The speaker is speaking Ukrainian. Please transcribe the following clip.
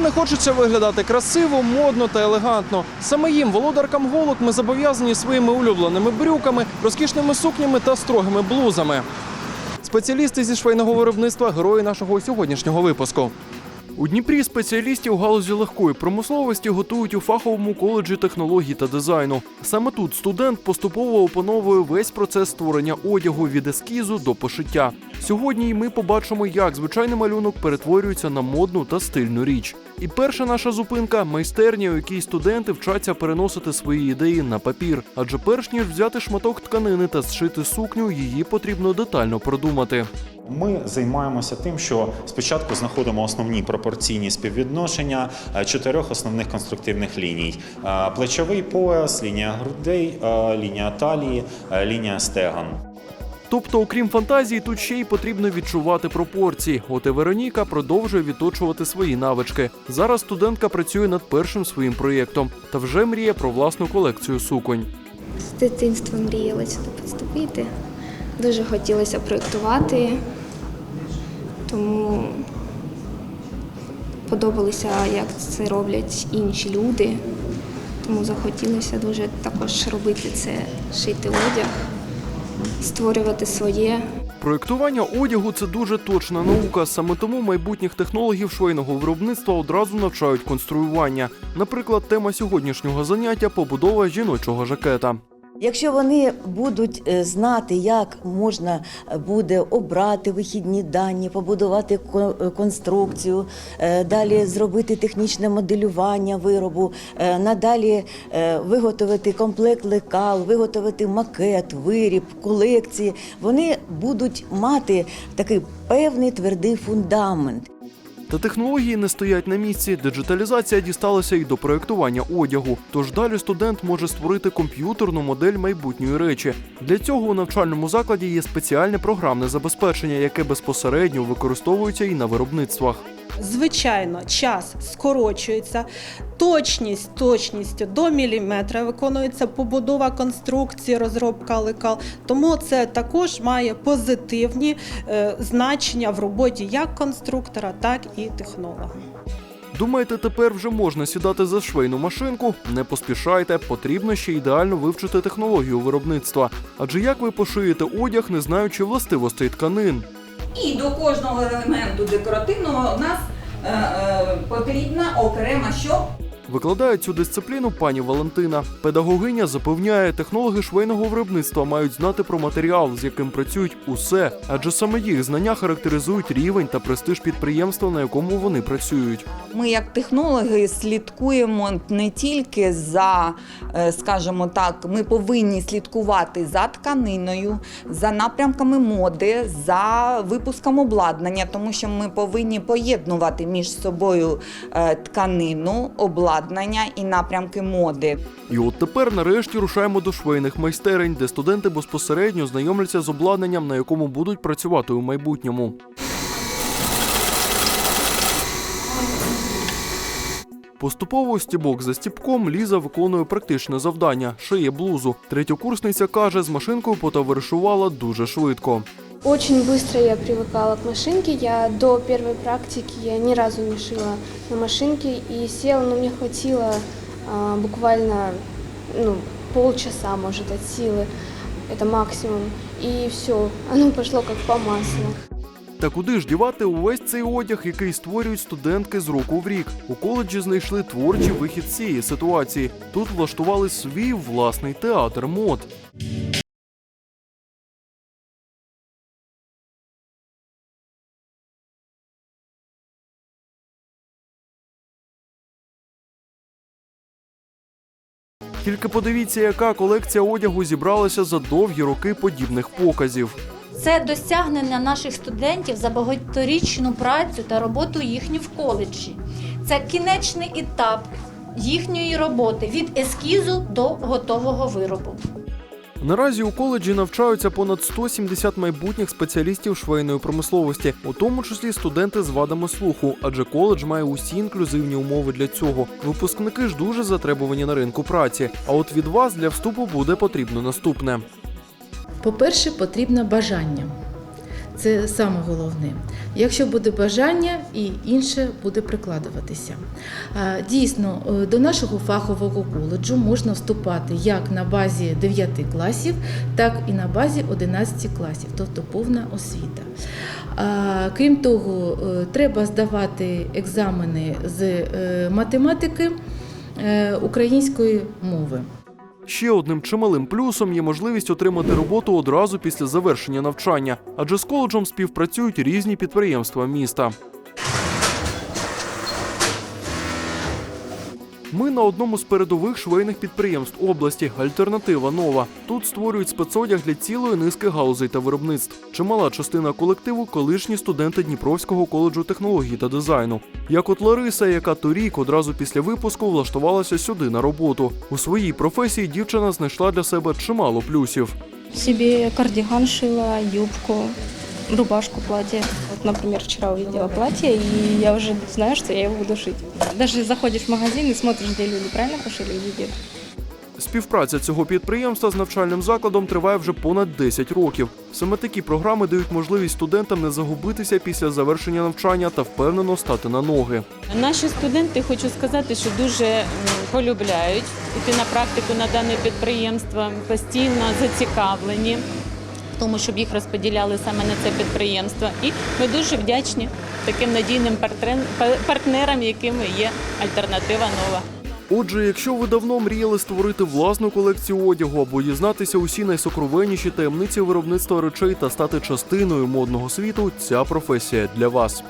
не хочеться виглядати красиво, модно та елегантно. Саме їм, володаркам голок, ми зобов'язані своїми улюбленими брюками, розкішними сукнями та строгими блузами. Спеціалісти зі швейного виробництва герої нашого сьогоднішнього випуску. У Дніпрі спеціалістів галузі легкої промисловості готують у фаховому коледжі технологій та дизайну. Саме тут студент поступово опановує весь процес створення одягу від ескізу до пошиття. Сьогодні ми побачимо, як звичайний малюнок перетворюється на модну та стильну річ. І перша наша зупинка майстерня, у якій студенти вчаться переносити свої ідеї на папір. Адже перш ніж взяти шматок тканини та зшити сукню, її потрібно детально продумати. Ми займаємося тим, що спочатку знаходимо основні пропорційні співвідношення е, чотирьох основних конструктивних ліній: Е, плечовий пояс, лінія грудей, е, лінія талії, лінія стегон. Тобто, окрім фантазії, тут ще й потрібно відчувати пропорції. От і Вероніка продовжує відточувати свої навички. Зараз студентка працює над першим своїм проєктом та вже мріє про власну колекцію суконь. З дитинства мріяла сюди поступити. Дуже хотілося проєктувати, тому подобалося, як це роблять інші люди. Тому захотілося дуже також робити це, шити одяг, створювати своє. Проєктування одягу це дуже точна наука. Саме тому майбутніх технологів швейного виробництва одразу навчають конструювання. Наприклад, тема сьогоднішнього заняття побудова жіночого жакета. Якщо вони будуть е, знати, як можна е, буде обрати вихідні дані, побудувати е, конструкцію, далі зробити технічне моделювання виробу, надалі виготовити комплект лекал, виготовити макет, виріб, колекції, вони будуть мати такий певний твердий фундамент. Та технології не стоять на місці. Диджиталізація дісталася і до проєктування одягу. Тож далі студент може створити комп'ютерну модель майбутньої речі. Для цього у навчальному закладі є спеціальне програмне забезпечення, яке безпосередньо використовується і на виробництвах. Звичайно, час скорочується, точність точністю до міліметра виконується побудова конструкції, розробка лекал. Тому це також має позитивні е, значення в роботі як конструктора, так і технолога. Думаєте, тепер вже можна сідати за швейну машинку? Не поспішайте, потрібно ще ідеально вивчити технологію виробництва. Адже як ви пошиєте одяг, не знаючи властивостей тканин? І до кожного елементу декоративного у нас е, е, потрібна окрема що? Викладає цю дисципліну пані Валентина. Педагогиня запевняє, технологи швейного виробництва мають знати про матеріал, з яким працюють усе, адже саме їх знання характеризують рівень та престиж підприємства, на якому вони працюють. Ми, як технологи, слідкуємо не тільки за, е, скажімо так, ми повинні слідкувати за тканиною, за напрямками моди, за випуском обладнання, тому що ми повинні поєднувати між собою е, тканину, обладнання і напрямки моди. І от тепер нарешті рушаємо до швейних майстерень, де студенти безпосередньо знайомляться з обладнанням, на якому будуть працювати у майбутньому. Поступово стібок за стібком Ліза виконує практичне завдання шиє блузу. Третьокурсниця каже, з машинкою потоваришувала дуже швидко. Очень быстро я привыкала к машинке. Я до первой практики я ни разу не шила на машинке и села, но мне хватило а, буквально ну, полчаса, может, от силы. Это максимум. И все, оно пошло как по маслу. Та куди ж дівати увесь цей одяг, який створюють студентки з року в рік? У коледжі знайшли творчий вихід з цієї ситуації. Тут влаштували свій власний театр мод. Тільки подивіться, яка колекція одягу зібралася за довгі роки подібних показів. Це досягнення наших студентів за багаторічну працю та роботу їхню в коледжі. Це кінечний етап їхньої роботи від ескізу до готового виробу. Наразі у коледжі навчаються понад 170 майбутніх спеціалістів швейної промисловості, у тому числі студенти з вадами слуху, адже коледж має усі інклюзивні умови для цього. Випускники ж дуже затребувані на ринку праці. А от від вас для вступу буде потрібно наступне. По-перше, потрібно бажання. Це саме головне. Якщо буде бажання, і інше буде прикладуватися. Дійсно, е, до нашого фахового коледжу можна вступати як на базі 9 класів, так і на базі 11 класів, тобто повна освіта. Крім того, е, треба здавати екзамени з е, математики української мови. Ще одним чималим плюсом є можливість отримати роботу одразу після завершення навчання, адже з коледжем співпрацюють різні підприємства міста. Ми на одному з передових швейних підприємств області Альтернатива Нова. Тут створюють спецодяг для цілої низки галузей та виробництв. Чимала частина колективу колишні студенти Дніпровського коледжу технологій та дизайну. Як от Лариса, яка торік одразу після випуску влаштувалася сюди на роботу. У своїй професії дівчина знайшла для себе чимало плюсів. Себе кардиган шила, юбку, рубашку, платье. Вот, например, вчера увидела платье, и я уже знаю, что я его буду шить. Даже заходишь в магазин и смотришь, где люди правильно пошили или нет. Співпраця цього підприємства з навчальним закладом триває вже понад 10 років. Саме такі програми дають можливість студентам не загубитися після завершення навчання та впевнено стати на ноги. Наші студенти хочу сказати, що дуже полюбляють іти на практику на дане підприємство, постійно зацікавлені тому, щоб їх розподіляли саме на це підприємство. І ми дуже вдячні таким надійним партнерам, якими є альтернатива нова. Отже, якщо ви давно мріяли створити власну колекцію одягу або дізнатися усі найсокровенніші таємниці виробництва речей та стати частиною модного світу, ця професія для вас.